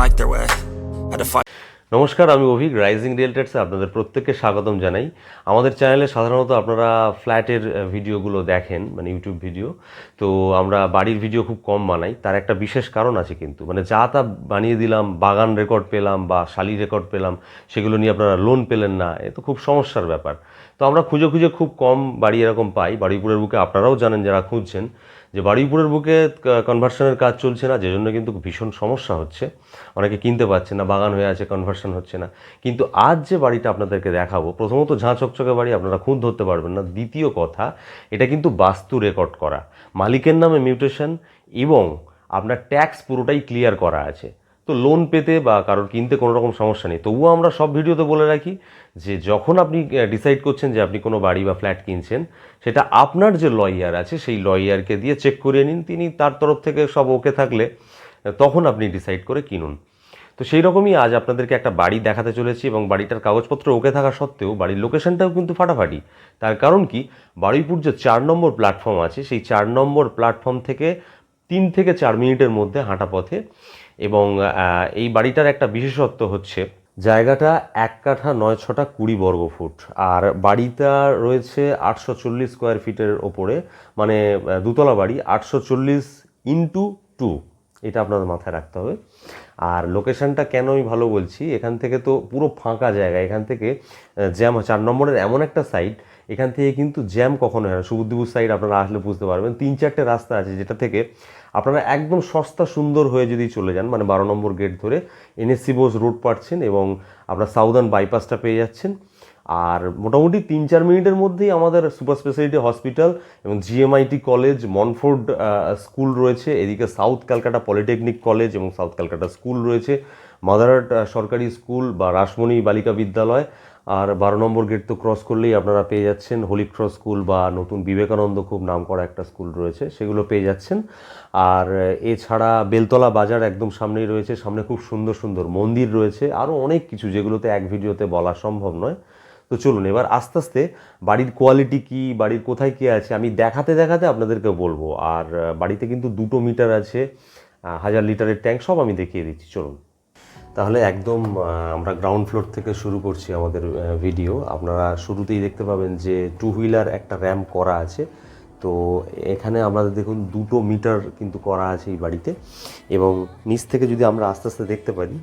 like their way. Had to fight. নমস্কার, আমি Abhik rising রিয়েলটেটসে আপনাদের প্রত্যেককে স্বাগতম জানাই আমাদের চ্যানেলে সাধারণত আপনারা ফ্ল্যাটের ভিডিওগুলো দেখেন মানে ইউটিউব ভিডিও তো আমরা বাড়ির ভিডিও খুব কম বানাই, তার একটা বিশেষ কারণ আছে কিন্তু মানে যা তা বানিয়ে দিলাম, বাগান রেকর্ড পেলাম বা শালি রেকর্ড পেলাম, সেগুলো নিয়ে আপনারা লোন পেলেন না, এ তো খুব সমস্যার ব্যাপার তো আমরা খুঁজে খুঁজে খুব কম বাড়ি এরকম পাই, বাড়িপুরের বুকে আপনারাও জানেন, যারা খুঁজছেন যে বাড়িপুরের বুকে কনভার্সনের কাজ চলছে না যে জন্য কিন্তু ভীষণ সমস্যা হচ্ছে। অনেকে কিনতে পারছে না, বাগান হয়ে আছে কনভার্সন হচ্ছে না। কিন্তু আজ যে বাড়িটা আপনাদেরকে দেখাবো, প্রথমত ঝাঁ চকচকে বাড়ি, আপনারা খুঁত ধরতে পারবেন না। দ্বিতীয় কথা, এটা কিন্তু বাস্তু রেকর্ড করা। মালিকের নামে মিউটেশন এবং আপনার ট্যাক্স পুরোটাই ক্লিয়ার করা আছে। তো লোন পেতে বা কারোর কিনতে কোনো রকম সমস্যা নেই। তবুও আমরা সব ভিডিওতে বলে রাখি যে যখন আপনি ডিসাইড করছেন যে আপনি কোনো বাড়ি বা ফ্ল্যাট কিনছেন, সেটা আপনার যে লয়ার আছে সেই লয়ারকে দিয়ে চেক করিয়ে নিন। তিনি তার তরফ থেকে সব ওকে থাকলে তখন আপনি ডিসাইড করে কিনুন। তো সেই রকমই আজ আপনাদেরকে একটা বাড়ি দেখাতে চলেছি এবং বাড়িটার কাগজপত্র ওকে থাকা সত্ত্বেও বাড়ির লোকেশনটাও কিন্তু ফাটাফাটি। তার কারণ কি? বারুইপুর যে চার নম্বর প্ল্যাটফর্ম আছে, সেই চার নম্বর প্ল্যাটফর্ম থেকে তিন থেকে চার মিনিটের মধ্যে হাঁটা পথে এবং এই বাড়িটার একটা বিশেষত্ব হচ্ছে, জায়গাটা এক কাঠা নয় ছটা কুড়ি বর্গ ফুট। আর বাড়িটা রয়েছে আটশো চল্লিশ স্কোয়ার ফিটের ওপরে মানে দুতলা বাড়ি, আটশো চল্লিশ ইন্টু টু এটা আপনাদের মাথায় রাখতে হবে। আর লোকেশনটা কেন আমি ভালো বলছি, এখান থেকে তো পুরো ফাঁকা জায়গা। এখান থেকে জ্যাম চার নম্বরের এমন একটা সাইড এখান থেকে কিন্তু জ্যাম কখনো হয় না। সুবুদ্দিপুর সাইড আপনারা আসলে বুঝতে পারবেন। তিন চারটে রাস্তা আছে যেটা থেকে আপনারা একদম সস্তা সুন্দর হয়ে যদি চলে যান মানে বারো নম্বর গেট ধরে এনএসসি বোস রোড পাচ্ছেন এবং আপনার সাউদার্ন বাইপাসটা পেয়ে যাচ্ছেন। আর মোটামুটি তিন চার মিনিটের মধ্যেই আমাদের সুপার স্পেশালিটি হসপিটাল এবং জিএমআইটি কলেজ মনফোর্ড স্কুল রয়েছে। এদিকে সাউথ ক্যালকাটা পলিটেকনিক কলেজ এবং সাউথ ক্যালকাটা স্কুল রয়েছে। মাদারহাট সরকারি স্কুল বা রাসমণি বালিকা বিদ্যালয়। আর বারো নম্বর গেট তো ক্রস করলেই আপনারা পেয়ে যাচ্ছেন হোলি ক্রস স্কুল বা নতুন বিবেকানন্দ খুব নাম করা একটা স্কুল রয়েছে, সেগুলো পেয়ে যাচ্ছেন। আর এছাড়া বেলতলা বাজার একদম সামনেই রয়েছে, সামনে খুব সুন্দর সুন্দর মন্দির রয়েছে আরও অনেক কিছু যেগুলোতে এক ভিডিওতে বলা সম্ভব নয়। তো চলুন এবার আস্তে আস্তে বাড়ির কোয়ালিটি কি, বাড়ির কোথায় কি আছে, আমি দেখাতে দেখাতে আপনাদেরকে বলব। আর বাড়িতে কিন্তু দুটো মিটার আছে হাজার লিটারের ট্যাঙ্ক সব আমি দেখিয়ে দিচ্ছি, চলুন। তাহলে একদম আমরা গ্রাউন্ড ফ্লোর থেকে শুরু করছি আমাদের ভিডিও আপনারা শুরুতেই দেখতে পাবেন যে টু হুইলার একটা র্যাম্প করা আছে। তো এখানে আমাদের দেখুন দুটো মিটার কিন্তু করা আছে এই বাড়িতে। এবং নিচ থেকে যদি আমরা আস্তে আস্তে দেখতে পারি,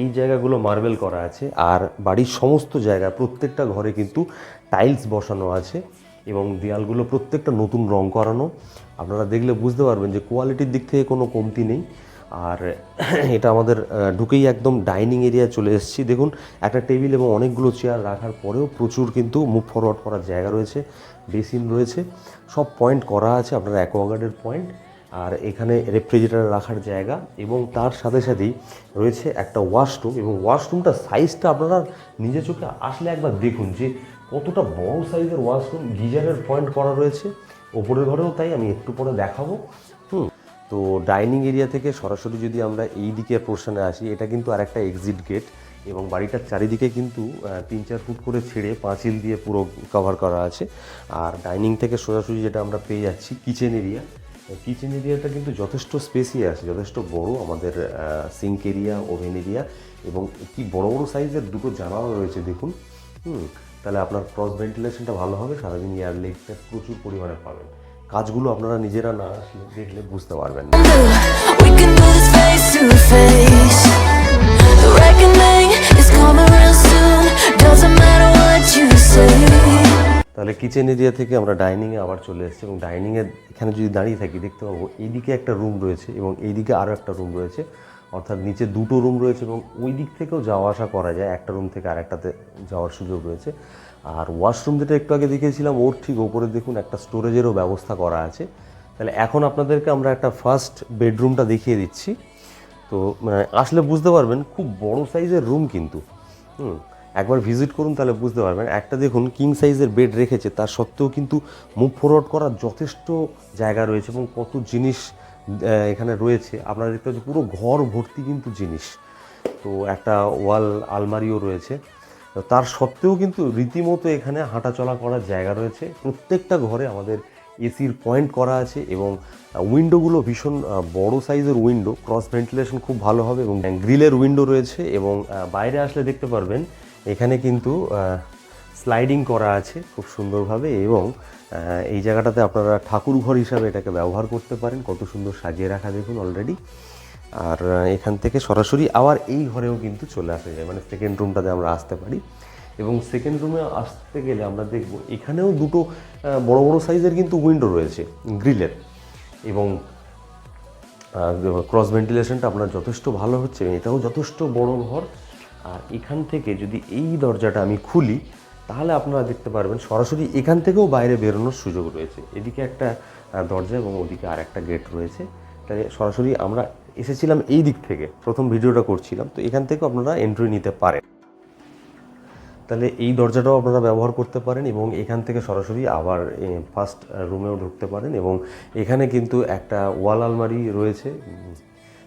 এই জায়গাগুলো মার্বেল করা আছে। আর বাড়ির সমস্ত জায়গা, প্রত্যেকটা ঘরে কিন্তু টাইলস বসানো আছে এবং দেয়ালগুলো প্রত্যেকটা নতুন রং করানো। আপনারা দেখলে বুঝতে পারবেন যে কোয়ালিটির দিক থেকে কোনো কমতি নেই। আর এটা আমাদের ঢুকেই একদম ডাইনিং এরিয়া চলে এসেছি। দেখুন, একটা টেবিল এবং অনেকগুলো চেয়ার রাখার পরেও প্রচুর কিন্তু মুভ ফরওয়ার্ড করার জায়গা রয়েছে, বেসিন রয়েছে, সব পয়েন্ট করা আছে, আপনার অ্যাকোয়াগার্ডের পয়েন্ট, আর এখানে রেফ্রিজারেটর রাখার জায়গা, এবং তার সাথে সাথেই রয়েছে একটা ওয়াশরুম, এবং ওয়াশরুমটার সাইজটা আপনারা নিজে চোখে আসলে একবার দেখুন যে কতটা বড় সাইজের ওয়াশরুম, গিজারের পয়েন্ট করা রয়েছে। ওপরের ঘরেও তাই, আমি একটু পরে দেখাবো। তো ডাইনিং এরিয়া থেকে সরাসরি যদি আমরা এই দিকে পোর্শনে আসি, এটা কিন্তু আর একটা এক্সিট গেট এবং বাড়িটার চারিদিকে কিন্তু তিন চার ফুট করে ছেড়ে পাঁচিল দিয়ে পুরো কভার করা আছে। আর ডাইনিং থেকে সোজাসুজি যেটা আমরা পেয়ে যাচ্ছি কিচেন এরিয়া কিচেন এরিয়াটা কিন্তু যথেষ্ট স্পেসই আছে, যথেষ্ট বড় আমাদের সিঙ্ক এরিয়া ওভেন এরিয়া এবং কি বড় বড় সাইজের দুটো জানালা রয়েছে, দেখুন। হুম, তাহলে আপনার ক্রস ভেন্টিলেশনটা ভালো হবে, সারাদিন এয়ার লেগটা প্রচুর পরিমাণে পাবেন। কাজগুলো আপনারা নিজেরা না দেখলে বুঝতে পারবেন না. তাহলে কিচেন এরিয়া থেকে আমরা ডাইনিংয়ে আবার চলে এসেছি এবং ডাইনিংয়ে এখানে যদি দাঁড়িয়ে থাকি দেখতে পাবো এইদিকে একটা রুম রয়েছে এবং এইদিকে আরও একটা রুম রয়েছে। অর্থাৎ নিচে দুটো রুম রয়েছে এবং ওই দিক থেকেও যাওয়া আসা করা যায়। একটা রুম থেকে আরেকটাতে যাওয়ার সুযোগ রয়েছে। আর ওয়াশরুম যেটা একটু আগে দেখিয়েছিলাম, ওর ঠিক ওপরে দেখুন একটা স্টোরেজেরও ব্যবস্থা করা আছে। তাহলে এখন আপনাদেরকে আমরা একটা ফার্স্ট বেডরুমটা দেখিয়ে দিচ্ছি। তো মানে আসলে বুঝতে পারবেন, খুব বড় সাইজের রুম কিন্তু। হুম, একবার ভিজিট করুন তাহলে বুঝতে পারবেন। একটা দেখুন কিং সাইজের বেড রেখেছে, তার সত্ত্বেও কিন্তু মুভ ফরওয়ার্ড করার যথেষ্ট জায়গা রয়েছে এবং কত জিনিস এখানে রয়েছে। আপনারা দেখতে পাচ্ছেন পুরো ঘর ভর্তি কিন্তু জিনিস। তো একটা ওয়াল আলমারিও রয়েছে। তার সত্ত্বেও কিন্তু রীতিমতো এখানে হাঁটাচলা করার জায়গা রয়েছে। প্রত্যেকটা ঘরে আমাদের এসির পয়েন্ট করা আছে এবং উইন্ডোগুলো ভীষণ বড় সাইজের উইন্ডো। ক্রস ভেন্টিলেশন খুব ভালো হবে এবং গ্রিলের উইন্ডো রয়েছে এবং বাইরে আসলে দেখতে পারবেন, এখানে কিন্তু স্লাইডিং করা আছে খুব সুন্দরভাবে এবং এই জায়গাটাতে আপনারা ঠাকুর ঘর হিসাবে এটাকে ব্যবহার করতে পারেন। কত সুন্দর সাজিয়ে রাখা দেখুন অলরেডি। আর এখান থেকে সরাসরি আবার এই ঘরেও কিন্তু চলে আসা যায়। মানে সেকেন্ড রুমটাতে আমরা আসতে পারি। এবং সেকেন্ড রুমে আসতে গেলে আমরা দেখব এখানেও দুটো বড় বড় সাইজের কিন্তু উইন্ডো রয়েছে গ্রিলের এবং ক্রস ভেন্টিলেশনটা আপনার যথেষ্ট ভালো হচ্ছে এটাও যথেষ্ট বড় ঘর। আর এখান থেকে যদি এই দরজাটা আমি খুলি, তাহলে আপনারা দেখতে পারবেন সরাসরি এখান থেকেও বাইরে বেরোনোর সুযোগ রয়েছে। এদিকে একটা দরজা এবং ওদিকে আর একটা গেট রয়েছে। তাই সরাসরি আমরা এসেছিলাম এই দিক থেকে, প্রথম ভিডিওটা করছিলাম, তো এখান থেকেও আপনারা এন্ট্রি নিতে পারেন। তাহলে এই দরজাটাও আপনারা ব্যবহার করতে পারেন এবং এখান থেকে সরাসরি আবার ফার্স্ট রুমেও ঢুকতে পারেন এবং এখানে কিন্তু একটা ওয়াল আলমারি রয়েছে।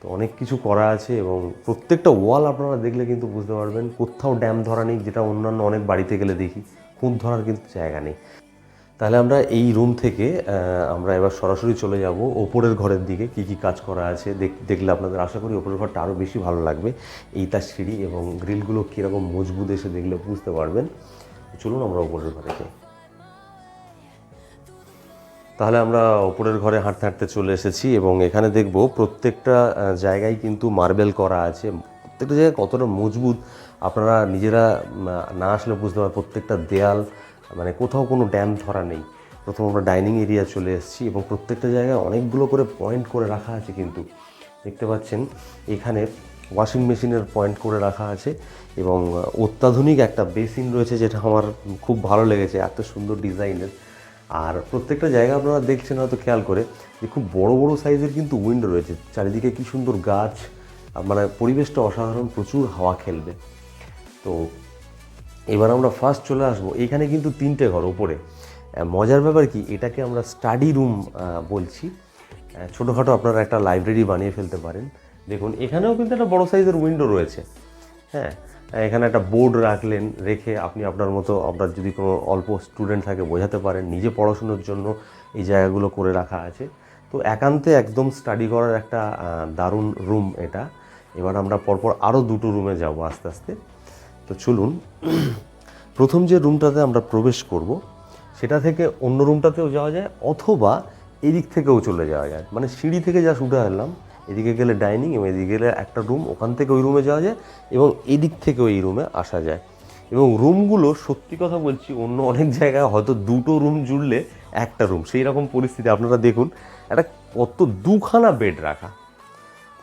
তো অনেক কিছু করা আছে এবং প্রত্যেকটা ওয়াল আপনারা দেখলে কিন্তু বুঝতে পারবেন, কোথাও ড্যাম ধরা নেই, যেটা অন্যান্য অনেক বাড়িতে গেলে দেখি, খুঁত ধরার কিন্তু জায়গা নেই। তাহলে আমরা এই রুম থেকে আমরা এবার সরাসরি চলে যাব ওপরের ঘরের দিকে, কি কি কাজ করা আছে, দেখ- দেখলে আপনাদের আশা করি ওপরের ঘরটা আরও বেশি ভালো লাগবে। এই তার সিঁড়ি এবং গ্রিলগুলো কীরকম মজবুত এসে দেখলে বুঝতে পারবেন। চলুন আমরা ওপরের ঘরে যাই। তাহলে আমরা ওপরের ঘরে হাঁটতে হাঁটতে চলে এসেছি এবং এখানে দেখব প্রত্যেকটা জায়গায় কিন্তু মার্বেল করা আছে। প্রত্যেকটা জায়গায় কতটা মজবুত, আপনারা নিজেরা না আসলে বুঝতে পারবেন, প্রত্যেকটা দেয়াল মানে কোথাও কোনো ড্যাম ধরা নেই। প্রথম আমরা ডাইনিং এরিয়া চলে এসেছি এবং প্রত্যেকটা জায়গায় অনেকগুলো করে পয়েন্ট করে রাখা আছে কিন্তু। দেখতে পাচ্ছেন, এখানে ওয়াশিং মেশিনের পয়েন্ট করে রাখা আছে এবং অত্যাধুনিক একটা বেসিন রয়েছে যেটা আমার খুব ভালো লেগেছে, এত সুন্দর ডিজাইনের। আর প্রত্যেকটা জায়গা আপনারা দেখছেন হয়তো খেয়াল করে যে খুব বড় বড় সাইজের কিন্তু উইন্ডো রয়েছে। চারিদিকে কি সুন্দর গাছ মানে পরিবেশটা অসাধারণ, প্রচুর হাওয়া খেলবে। তো এবার আমরা ফার্স্ট চলে আসব। এখানে কিন্তু তিনটে ঘর ওপরে মজার ব্যাপার কি, এটাকে আমরা স্টাডি রুম বলছি। ছোটোখাটো আপনারা একটা লাইব্রেরি বানিয়ে ফেলতে পারেন। দেখুন, এখানেও কিন্তু একটা বড় সাইজের উইন্ডো রয়েছে। হ্যাঁ এখানে একটা বোর্ড রাখলেন, রেখে আপনি আপনার মতো, আপনার যদি কোনো অল্প স্টুডেন্ট থাকে, বোঝাতে পারেন। নিজে পড়াশুনোর জন্য এই জায়গাগুলো করে রাখা আছে। তো একান্তে একদম স্টাডি করার একটা দারুণ রুম এটা। এবার আমরা পরপর আরও দুটো রুমে যাব আস্তে আস্তে। তো চলুন, প্রথম যে রুমটাতে আমরা প্রবেশ করব, সেটা থেকে অন্য রুমটাতেও যাওয়া যায়, অথবা এদিক থেকেও চলে যাওয়া যায়। মানে সিঁড়ি থেকে যা উঠে এলাম এদিকে গেলে ডাইনিং এবং এদিকে গেলে একটা রুম, ওখান থেকে ওই রুমে যাওয়া যায় এবং এদিক থেকেও ওই রুমে আসা যায়। এবং রুমগুলো, সত্যি কথা বলছি, অন্য অনেক জায়গায় হয়তো দুটো রুম জুড়লে একটা রুম। সেই রকম পরিস্থিতি, আপনারা দেখুন, একটা কত দুখানা বেড রাখা।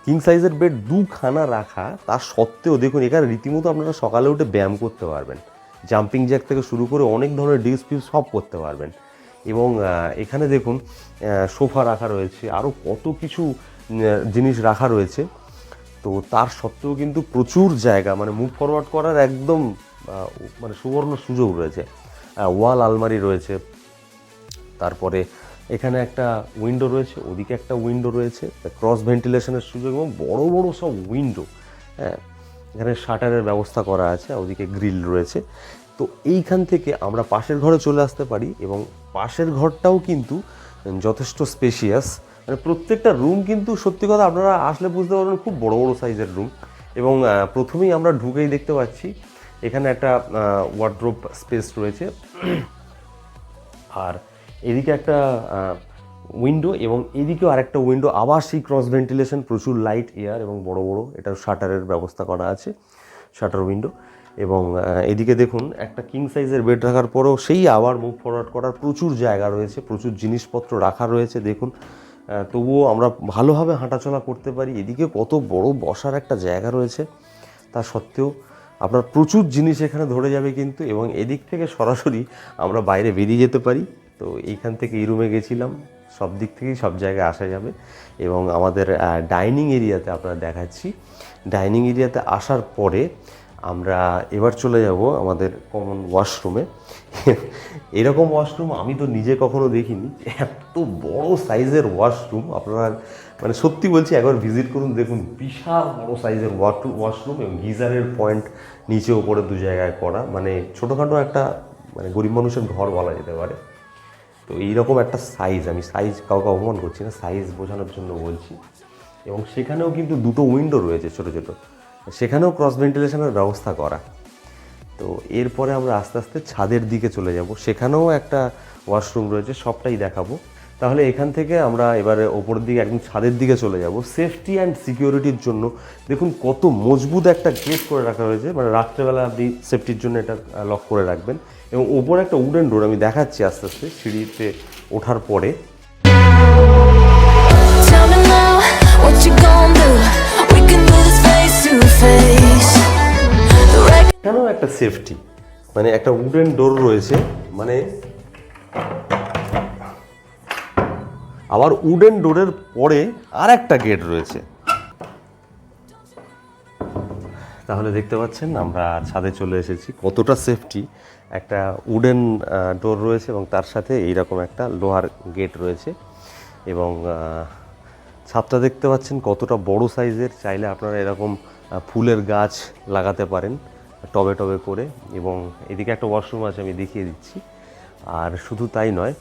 কিং সাইজের বেড দুখানা রাখা, তার সত্ত্বেও দেখুন, এখানে রীতিমতো আপনারা সকালে উঠে ব্যায়াম করতে পারবেন। জাম্পিং জ্যাক থেকে শুরু করে অনেক ধরনের ডিস সব করতে পারবেন। এবং এখানে দেখুন সোফা রাখা রয়েছে আরও কত কিছু জিনিস রাখা রয়েছে। তো তার সত্ত্বেও কিন্তু প্রচুর জায়গা মানে মুভ ফরওয়ার্ড করার একদম মানে সুবর্ণ সুযোগ রয়েছে। ওয়াল আলমারি রয়েছে। তারপরে এখানে একটা উইন্ডো রয়েছে, ওদিকে একটা উইন্ডো রয়েছে ক্রস ভেন্টিলেশনের সুযোগ এবং বড় বড় সব উইন্ডো হ্যাঁ এখানে শাটারের ব্যবস্থা করা আছে ওদিকে গ্রিল রয়েছে। তো এইখান থেকে আমরা পাশের ঘরে চলে আসতে পারি এবং পাশের ঘরটাও কিন্তু যথেষ্ট স্পেশিয়াস মানে প্রত্যেকটা রুম কিন্তু সত্যি কথা আপনারা আসলে বুঝতে পারবেন খুব বড় বড় সাইজের রুম এবং প্রথমেই আমরা ঢুকেই দেখতে পাচ্ছি, এখানে একটা ওয়ার্ড্রোপ স্পেস রয়েছে। আর এদিকে একটা উইন্ডো এবং এদিকেও আরেকটা উইন্ডো আবার সেই ক্রস ভেন্টিলেশন প্রচুর লাইট এয়ার এবং বড় বড়, এটা শাটারের ব্যবস্থা করা আছে শাটার উইন্ডো এবং এদিকে দেখুন একটা কিং সাইজের বেড রাখার পরেও সেই আবার মুভ ফরওয়ার্ড করার প্রচুর জায়গা রয়েছে, প্রচুর জিনিসপত্র রাখা রয়েছে, দেখুন তবুও আমরা ভালোভাবে হাঁটাচলা করতে পারি, এদিকে কত বড় বসার একটা জায়গা রয়েছে, তা সত্ত্বেও আপনার প্রচুর জিনিস এখানে ধরে যাবে কিন্তু এবং এদিক থেকে সরাসরি আমরা বাইরে বেরিয়ে যেতে পারি। তো এইখান থেকে এই রুমে গেছিলাম। সব দিক থেকেই সব জায়গায় আসা যাবে। এবং আমাদের ডাইনিং এরিয়াতে আপনারা দেখাচ্ছি। ডাইনিং এরিয়াতে আসার পরে আমরা এবার চলে যাব আমাদের কমন ওয়াশরুমে এরকম ওয়াশরুম আমি তো নিজে কখনো দেখিনি। এত বড় সাইজের ওয়াশরুম আপনারা মানে সত্যি বলছি, একবার ভিজিট করুন, দেখুন, বিশাল বড় সাইজের ওয়াশরুম এবং গিজারের পয়েন্ট নিচে, ওপরে দু জায়গায় করা। মানে ছোটোখাটো একটা মানে গরিব মানুষের ঘর বলা যেতে পারে। তো এইরকম একটা সাইজ আমি সাইজ কাউকে অপমান করছি না সাইজ বোঝানোর জন্য বলছি। এবং সেখানেও কিন্তু দুটো উইন্ডো রয়েছে ছোটো ছোটো। সেখানেও ক্রস ভেন্টিলেশনের ব্যবস্থা করা। তো এরপরে আমরা আস্তে আস্তে ছাদের দিকে চলে যাব। সেখানেও একটা ওয়াশরুম রয়েছে, সবটাই দেখাবো। তাহলে এখান থেকে আমরা এবারে ওপরের দিকে একদম ছাদের দিকে চলে যাব। সেফটি অ্যান্ড সিকিউরিটির জন্য দেখুন কত মজবুত একটা গেট করে রাখা হয়েছে। মানে রাত্রেবেলা আপনি সেফটির জন্য এটা লক করে রাখবেন। এবং ওপরে একটা উডেন ডোর আমি দেখাচ্ছি আস্তে আস্তে সিঁড়িতে ওঠার পরে। এখানেও একটা সেফটি মানে একটা উডেন ডোর রয়েছে। মানে আবার উডেন ডোরের পরে আর একটা গেট রয়েছে। তাহলে দেখতে পাচ্ছেন আমরা ছাদে চলে এসেছি। কতটা সেফটি একটা উডেন ডোর রয়েছে এবং তার সাথে এইরকম একটা লোহার গেট রয়েছে এবং ছাদটা দেখতে পাচ্ছেন কতটা বড় সাইজের। চাইলে আপনারা এরকম ফুলের গাছ লাগাতে পারেন, টবে টবে করে এবং এদিকে একটা ওয়াশরুম আছে, আমি দেখিয়ে দিচ্ছি। আর শুধু তাই নয়,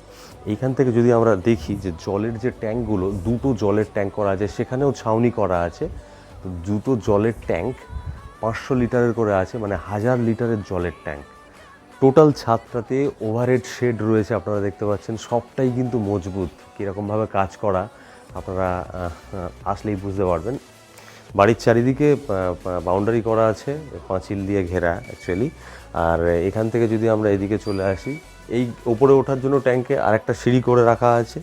এইখান থেকে যদি আমরা দেখি যে জলের যে ট্যাঙ্কগুলো, দুটো জলের ট্যাঙ্ক করা আছে, সেখানেও ছাউনি করা আছে। তো দুটো জলের ট্যাঙ্ক পাঁচশো লিটারের করে আছে মানে হাজার লিটারের জলের ট্যাঙ্ক। টোটাল ছাদটাতে ওভারহেড শেড রয়েছে, আপনারা দেখতে পাচ্ছেন। সবটাই কিন্তু মজবুত, কীরকমভাবে কাজ করা, আপনারা আসলেই বুঝতে পারবেন। বাড়ির চারিদিকে বাউন্ডারি করা আছে, পাঁচিল দিয়ে ঘেরা অ্যাকচুয়ালি আর এখান থেকে যদি আমরা এদিকে চলে আসি এই ওপরে ওঠার জন্য ট্যাঙ্কে আরেকটা সিঁড়ি করে রাখা আছে।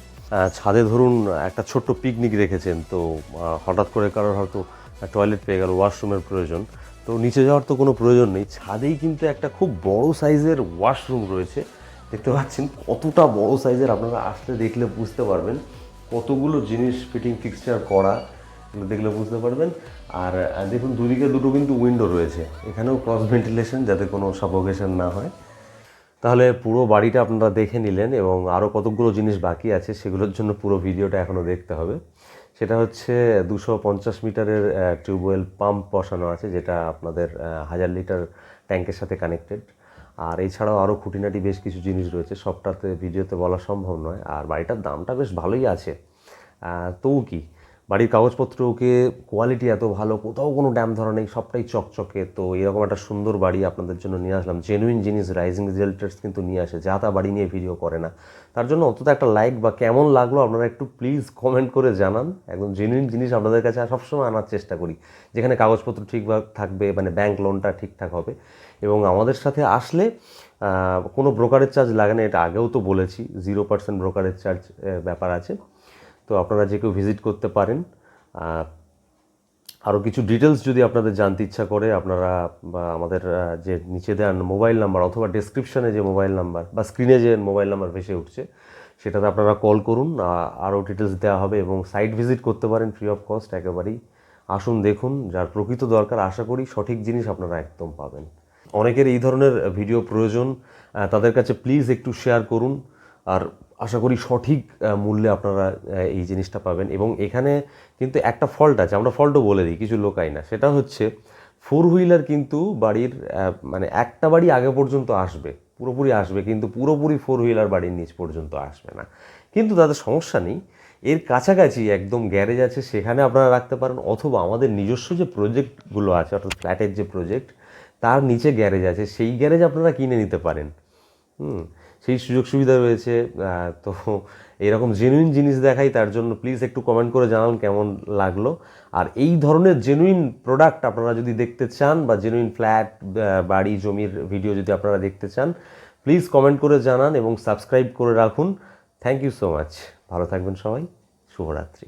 ছাদে ধরুন একটা ছোট্ট পিকনিক রেখেছেন, তো হঠাৎ করে কারোর হয়তো টয়লেট পেয়ে গেল ওয়াশরুমের প্রয়োজন। তো নিচে যাওয়ার তো কোনো প্রয়োজন নেই। ছাদেই কিন্তু একটা খুব বড় সাইজের ওয়াশরুম রয়েছে। দেখতে পাচ্ছেন কতটা বড় সাইজের আপনারা আসতে দেখলে বুঝতে পারবেন। কতগুলো জিনিস ফিটিং ফিক্সচার করা, এগুলো দেখলে বুঝতে পারবেন। আর দেখুন দুদিকে দুটো কিন্তু উইন্ডো রয়েছে। এখানেও ক্রস ভেন্টিলেশন যাতে কোনো সাফোকেশন না হয়। তাহলে পুরো বাড়িটা আপনারা দেখে নিলেন এবং আরও কতগুলো জিনিস বাকি আছে, সেগুলোর জন্য পুরো ভিডিওটা এখনও দেখতে হবে। সেটা হচ্ছে দুশো পঞ্চাশ মিটারের টিউবওয়েল পাম্প বসানো আছে, যেটা আপনাদের হাজার লিটার ট্যাঙ্কের সাথে কানেক্টেড। আর এছাড়াও আরও খুঁটিনাটি বেশ কিছু জিনিস রয়েছে, সবটাতে ভিডিওতে বলা সম্ভব নয়। আর বাড়িটার দামটা বেশ ভালোই আছে। তবু কি বাড়ির কাগজপত্র ওকে কোয়ালিটি এত ভালো, কোথাও কোনো ড্যাম ধরা নেই, সবটাই চকচকে। তো এরকম একটা সুন্দর বাড়ি আপনাদের জন্য নিয়ে আসলাম। জেনুইন জিনিস রাইজিং রিজাল্টার্স কিন্তু নিয়ে আসে, যা তা বাড়ি নিয়ে ভিডিও করে না। তার জন্য অন্তত একটা লাইক বা কেমন লাগল আপনারা একটু প্লিজ কমেন্ট করে জানান। একদম জেনুইন জিনিস আপনাদের কাছে সবসময় আনার চেষ্টা করি, যেখানে কাগজপত্র ঠিকভাবে থাকবে মানে ব্যাংক লোনটা ঠিকঠাক হবে। এবং আমাদের সাথে আসলে কোনো ব্রোকারেজ চার্জ লাগে না, এটা আগেও তো বলেছি জিরো পার্সেন্ট ব্রোকারেজ চার্জ ব্যাপার আছে। তো আপনারা যে কেউ ভিজিট করতে পারেন। আরও কিছু ডিটেলস যদি আপনাদের জানতে ইচ্ছা করে, আপনারা বা আমাদের যে নিচে দেন মোবাইল নাম্বার অথবা ডেসক্রিপশনে যে মোবাইল নাম্বার বা স্ক্রিনে যে মোবাইল নাম্বার ভেসে উঠছে, সেটাতে আপনারা কল করুন। আরও ডিটেলস দেওয়া হবে এবং সাইট ভিজিট করতে পারেন ফ্রি অফ কস্ট একেবারেই। আসুন দেখুন, যার প্রকৃত দরকার, আশা করি সঠিক জিনিস আপনারা একদম পাবেন। অনেকের এই ধরনের ভিডিও প্রয়োজন। তাদের কাছে প্লিজ একটু শেয়ার করুন। আর আশা করি সঠিক মূল্যে আপনারা এই জিনিসটা পাবেন। এবং এখানে কিন্তু একটা ফল্ট আছে, আমরা ফল্টও বলে দিই, কিছু লোকাই না। সেটা হচ্ছে ফোর হুইলার কিন্তু বাড়ির মানে একটা বাড়ি আগে পর্যন্ত আসবে, পুরোপুরি আসবে, কিন্তু পুরোপুরি ফোর হুইলার বাড়ির নিচ পর্যন্ত আসবে না। কিন্তু তাদের সমস্যা নেই, এর কাছাকাছি একদম গ্যারেজ আছে, সেখানে আপনারা রাখতে পারেন, অথবা আমাদের নিজস্ব যে প্রজেক্টগুলো আছে, অর্থাৎ ফ্ল্যাটের যে প্রজেক্ট তার নিচে গ্যারেজ আছে, সেই গ্যারেজ আপনারা কিনে নিতে পারেন। হুম সেই সুযোগ সুবিধা রয়েছে তো এরকম জেনুইন জিনিস দেখাই, তার জন্য প্লিজ একটু কমেন্ট করে জানান কেমন লাগল। আর এই ধরনের জেনুইন প্রোডাক্ট আপনারা যদি দেখতে চান বা জেনুইন ফ্ল্যাট বাড়ি, জমির ভিডিও যদি আপনারা দেখতে চান প্লিজ কমেন্ট করে জানান এবং সাবস্ক্রাইব করে রাখুন। থ্যাংক ইউ সো মাচ ভালো থাকবেন সবাই। শুভরাত্রি।